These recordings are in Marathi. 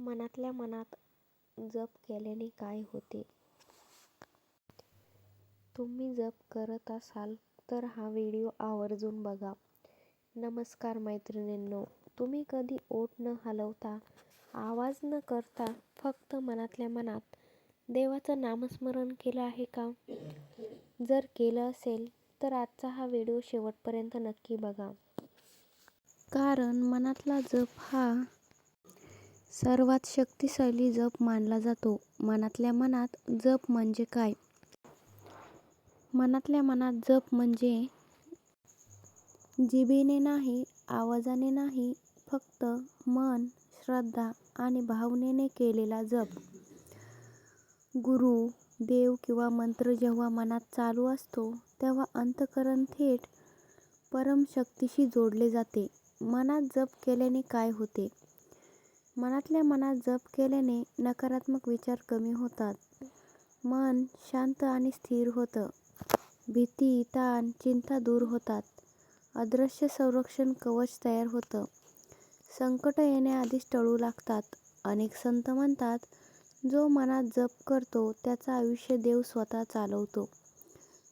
मनातल्या मनात जप केल्याने काय होते? तुम्ही जप करत असाल तर हा व्हिडिओ आवर्जून बघा. नमस्कार मैत्रिणींनो, तुम्ही कधी ओठ न हलवता, आवाज न करता फक्त मनातल्या मनात देवाचं नामस्मरण केलं आहे का? जर केलं असेल तर आजचा हा व्हिडिओ शेवटपर्यंत नक्की बघा. कारण मनातला जप हा सर्वात शक्तिशाली जप मानला जातो. मनातल्या मनात जप म्हणजे काय? मनातल्या मनात जप म्हणजे जिभेने नाही, आवाजाने नाही, फक्त मन, श्रद्धा आणि भावनेने केलेला जप. गुरु, देव किंवा मंत्र जेव्हा मनात चालू असतो तेव्हा अंतःकरण थेट परमशक्तीशी जोडले जाते. मनात जप केल्याने काय होते? मनातल्या मनात जप केल्याने नकारात्मक विचार कमी होतात. मन शांत आणि स्थिर होतं. भीती, ताण, चिंता दूर होतात. अदृश्य संरक्षण कवच तयार होतं. संकट येण्याआधीच टळू लागतात. अनेक संत म्हणतात, जो मनात जप करतो त्याचं आयुष्य देव स्वतः चालवतो.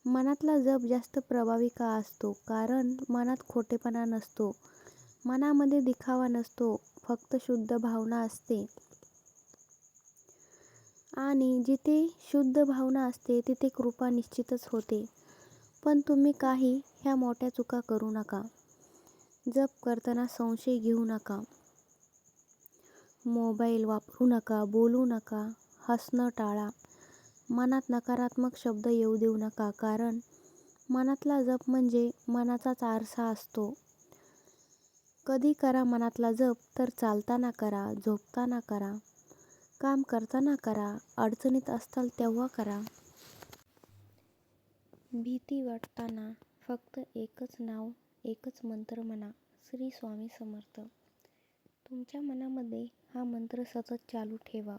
मनातला जप जास्त प्रभावी का असतो? कारण मनात खोटेपणा नसतो. मनामध्ये दिखावा नसतो. फक्त शुद्ध भावना असते. आणि जिथे शुद्ध भावना असते तिथे कृपा निश्चितच होते. पण तुम्ही काही ह्या मोठ्या चुका करू नका. जप करताना संशय घेऊ नका. मोबाईल वापरू नका. बोलू नका. हसणं टाळा. मनात नकारात्मक शब्द येऊ देऊ नका. कारण मनातला जप म्हणजे मनाचाच आरसा असतो. कधी करा मनातला जप तर चालताना करा, झोपताना करा, काम करताना करा, अडचणीत असताल तेव्हा करा. भीती वाटताना फक्त एकच नाव, एकच मंत्र म्हणा श्री स्वामी समर्थ. तुमच्या मनामध्ये हा मंत्र सतत चालू ठेवा.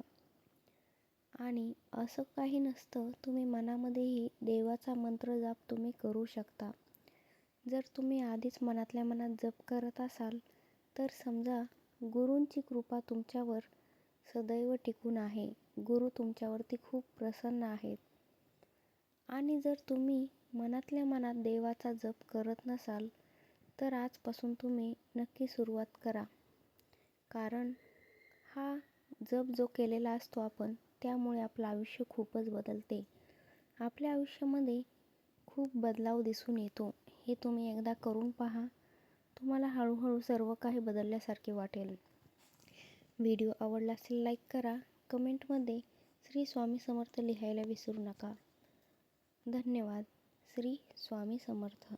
आणि असं काही नसतं तुम्ही मनामध्येही देवाचा मंत्र जाप तुम्ही करू शकता. जर तुम्ही आधीच मनातल्या मनात जप करत असाल तर समजा गुरूंची कृपा तुमच्यावर सदैव टिकून आहे. गुरु तुमच्यावरती खूप प्रसन्न आहेत. आणि जर तुम्ही मनातल्या मनात देवाचा जप करत नसाल तर आजपासून तुम्ही नक्की सुरुवात करा. कारण हा जप जो केलेला असतो आपण त्यामुळे आपलं आयुष्य खूपच बदलते. आपल्या आयुष्यामध्ये खूप बदलाव दिसून येतो. हे तुम्ही एकदा करून पहा. तुम्हाला हळूहळू सर्व काही बदलल्यासारखे वाटेल. व्हिडिओ आवडला असेल लाईक करा. कमेंटमध्ये श्री स्वामी समर्थ लिहायला विसरू नका. धन्यवाद. श्री स्वामी समर्थ.